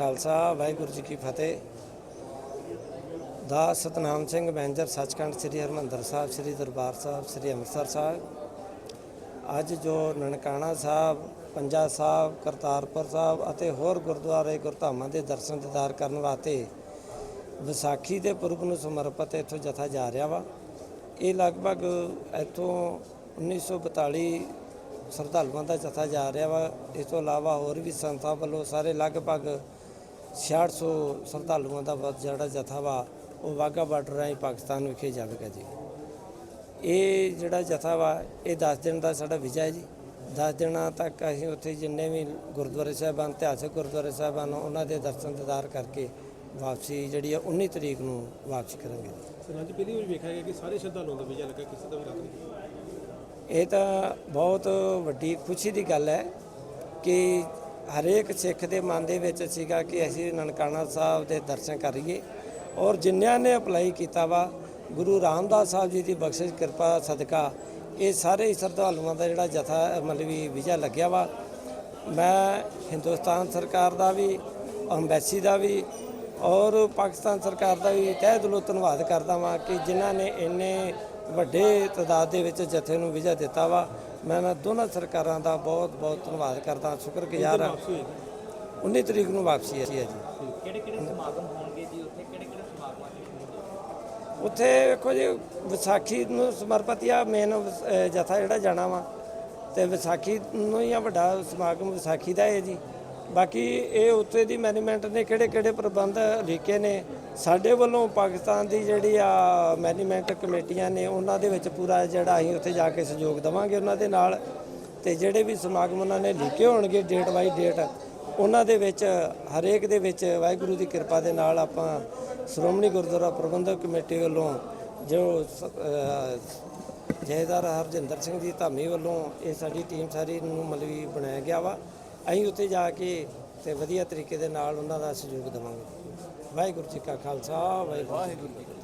ਖਾਲਸਾ, ਵਾਹਿਗੁਰੂ ਜੀ ਕੀ ਫਤਿਹ। ਦਾ ਸਤਨਾਮ ਸਿੰਘ ਮੈਨੇਜਰ ਸੱਚਖੰਡ ਸ੍ਰੀ ਹਰਮੰਦਰ ਸਾਹਿਬ, ਸ੍ਰੀ ਦਰਬਾਰ ਸਾਹਿਬ, ਸ੍ਰੀ ਅੰਮ੍ਰਿਤਸਰ ਸਾਹਿਬ। ਅੱਜ ਜੋ ਨਨਕਾਣਾ ਸਾਹਿਬ, ਪੰਜਾ ਸਾਹਿਬ, ਕਰਤਾਰਪੁਰ ਸਾਹਿਬ ਅਤੇ ਹੋਰ ਗੁਰਦੁਆਰੇ ਗੁਰਧਾਮਾਂ ਦੇ ਦਰਸ਼ਨ ਦਿਦਾਰ ਕਰਨ ਵਾਸਤੇ ਵਿਸਾਖੀ ਦੇ ਪੁਰਬ ਨੂੰ ਸਮਰਪਿਤ ਇੱਥੋਂ ਜਥਾ ਜਾ ਰਿਹਾ ਵਾ। ਇਹ ਲਗਭਗ ਇੱਥੋਂ 1942 ਸ਼ਰਧਾਲੂਆਂ ਦਾ ਜਥਾ ਜਾ ਰਿਹਾ ਵਾ। ਇਸ ਤੋਂ ਇਲਾਵਾ ਹੋਰ ਵੀ ਸੰਸਥਾ ਵੱਲੋਂ ਸਾਰੇ ਲਗਭਗ 6600 ਸ਼ਰਧਾਲੂਆਂ ਦਾ ਵਾ- ਜਿਹੜਾ ਜਥਾ ਵਾ ਉਹ ਵਾਹਗਾ ਬਾਰਡਰ ਰਾਹੀਂ ਪਾਕਿਸਤਾਨ ਵਿਖੇ ਜਾਵੇਗਾ ਜੀ। ਇਹ ਜਿਹੜਾ ਜਥਾ ਵਾ ਇਹ 10 ਦਿਨ ਦਾ ਸਾਡਾ ਵਿਜਾ ਹੈ ਜੀ। 10 ਦਿਨਾਂ ਤੱਕ ਅਸੀਂ ਉੱਥੇ ਜਿੰਨੇ ਵੀ ਗੁਰਦੁਆਰੇ ਸਾਹਿਬਾਨ ਇਤਿਹਾਸਕ ਗੁਰਦੁਆਰੇ ਸਾਹਿਬਾਨ ਉਹਨਾਂ ਦੇ ਦਰਸ਼ਨ ਦਿਦਾਰ ਕਰਕੇ ਵਾਪਸੀ ਜਿਹੜੀ ਆ 19 ਤਰੀਕ ਨੂੰ ਵਾਪਸੀ ਕਰਾਂਗੇ ਸਰਪੰਚ ਪਹਿਲੀ ਵਾਰ ਵੇਖਿਆ ਗਿਆ ਕਿ ਸਾਰੇ ਸ਼ਰਧਾਲੂਆਂ ਦਾ ਵੀਜ਼ਾ ਲੱਗਾ ਕਿਸੇ ਦਾ ਵੀ ਲੱਗ ਇਹ ਤਾਂ ਬਹੁਤ ਵੱਡੀ ਖੁਸ਼ੀ ਦੀ ਗੱਲ ਹੈ ਕਿ ਹਰੇਕ ਸਿੱਖ ਦੇ ਮਨ ਦੇ ਵਿੱਚ ਸੀਗਾ ਕਿ ਅਸੀਂ ਨਨਕਾਣਾ ਸਾਹਿਬ ਦੇ ਦਰਸ਼ਨ ਕਰੀਏ। ਔਰ ਜਿਨ੍ਹਾਂ ਨੇ ਅਪਲਾਈ ਕੀਤਾ ਵਾ, ਗੁਰੂ ਰਾਮਦਾਸ ਸਾਹਿਬ ਜੀ ਦੀ ਬਖਸ਼ਿਸ਼, ਕਿਰਪਾ, ਸਦਕਾ, ਇਹ ਸਾਰੇ ਹੀ ਸ਼ਰਧਾਲੂਆਂ ਦਾ ਜਿਹੜਾ ਜਥਾ, ਮਤਲਬ ਵੀ ਵੀਜ਼ਾ ਲੱਗਿਆ ਵਾ। ਮੈਂ ਹਿੰਦੁਸਤਾਨ ਸਰਕਾਰ ਦਾ ਵੀ ਅੰਬੈਸੀ ਦਾ ਵੀ, ਔਰ ਪਾਕਿਸਤਾਨ ਸਰਕਾਰ ਦਾ ਵੀ ਤਹਿ ਦਿਲੋਂ ਧੰਨਵਾਦ ਕਰਦਾ ਵਾਂ ਕਿ ਜਿਨ੍ਹਾਂ ਨੇ ਇੰਨੇ ਵੱਡੇ ਤਾਦਾਦ ਦੇ ਵਿੱਚ ਜਥੇ ਨੂੰ ਵੀਜ਼ਾ ਦਿੱਤਾ ਵਾ। ਮੈਂ ਇਹਨਾਂ ਦੋਨਾਂ ਸਰਕਾਰਾਂ ਦਾ ਬਹੁਤ ਬਹੁਤ ਧੰਨਵਾਦ ਕਰਦਾ ਸ਼ੁਕਰਗੁਜ਼ਾਰ ਹਾਂ। ਵਾਪਸੀ ਹੋਏਗੀ 19 ਤਰੀਕ ਨੂੰ ਵਾਪਸੀ ਹੈ ਜੀ ਕਿਹੜੇ ਕਿਹੜੇ ਸਮਾਗਮ ਹੋਣਗੇ ਜੀ ਉੱਥੇ? ਕਿਹੜੇ ਕਿਹੜੇ ਸਮਾਗਮਾਂ 'ਚ ਉੱਥੇ ਵੇਖੋ ਜੀ ਵਿਸਾਖੀ ਨੂੰ ਸਮਰਪਿਤ ਆ ਮੇਨ ਜਥਾ ਜਿਹੜਾ ਜਾਣਾ ਵਾ। ਤੇ ਵਿਸਾਖੀ ਨੂੰ ਹੀ ਆ ਵੱਡਾ ਸਮਾਗਮ ਵਿਸਾਖੀ ਦਾ ਹੈ ਜੀ। ਬਾਕੀ ਇਹ ਉੱਥੇ ਦੀ ਮੈਨੇਜਮੈਂਟ ਨੇ ਕਿਹੜੇ ਕਿਹੜੇ ਪ੍ਰਬੰਧ ਲਿਖੇ ਨੇ, ਸਾਡੇ ਵੱਲੋਂ ਪਾਕਿਸਤਾਨ ਦੀ ਜਿਹੜੀ ਆ ਮੈਨੇਜਮੈਂਟ ਕਮੇਟੀਆਂ ਨੇ, ਉਹਨਾਂ ਦੇ ਵਿੱਚ ਪੂਰਾ ਜਿਹੜਾ ਅਸੀਂ ਉੱਥੇ ਜਾ ਕੇ ਸਹਿਯੋਗ ਦੇਵਾਂਗੇ ਉਹਨਾਂ ਦੇ ਨਾਲ। ਤੇ ਜਿਹੜੇ ਵੀ ਸਮਾਗਮ ਉਹਨਾਂ ਨੇ ਲਿਖੇ ਹੋਣਗੇ ਡੇਟ ਬਾਈ ਡੇਟ ਉਹਨਾਂ ਦੇ ਵਿੱਚ, ਹਰੇਕ ਦੇ ਵਿੱਚ ਵਾਹਿਗੁਰੂ ਦੀ ਕਿਰਪਾ ਦੇ ਨਾਲ ਆਪਾਂ ਸ਼੍ਰੋਮਣੀ ਗੁਰਦੁਆਰਾ ਪ੍ਰਬੰਧਕ ਕਮੇਟੀ ਵੱਲੋਂ ਜੋ ਸ- ਜਥੇਦਾਰ ਹਰਜਿੰਦਰ ਸਿੰਘ ਜੀ ਧਾਮੀ ਵੱਲੋਂ ਇਹ ਸਾਡੀ ਟੀਮ ਸਾਰੀ ਨੂੰ ਮਲਵੀ ਬਣਾਇਆ ਗਿਆ ਵਾ। ਅਸੀਂ ਉੱਥੇ ਜਾ ਕੇ ਤੇ ਵਧੀਆ ਤਰੀਕੇ ਦੇ ਨਾਲ ਉਹਨਾਂ ਦਾ ਸਹਿਯੋਗ ਦੇਵਾਂਗੇ। ਵਾਹਿਗੁਰੂ ਜੀ ਕਾ ਖਾਲਸਾ, ਵਾਹਿਗੁਰੂ ਜੀ ਕੀ ਫਤਿਹ।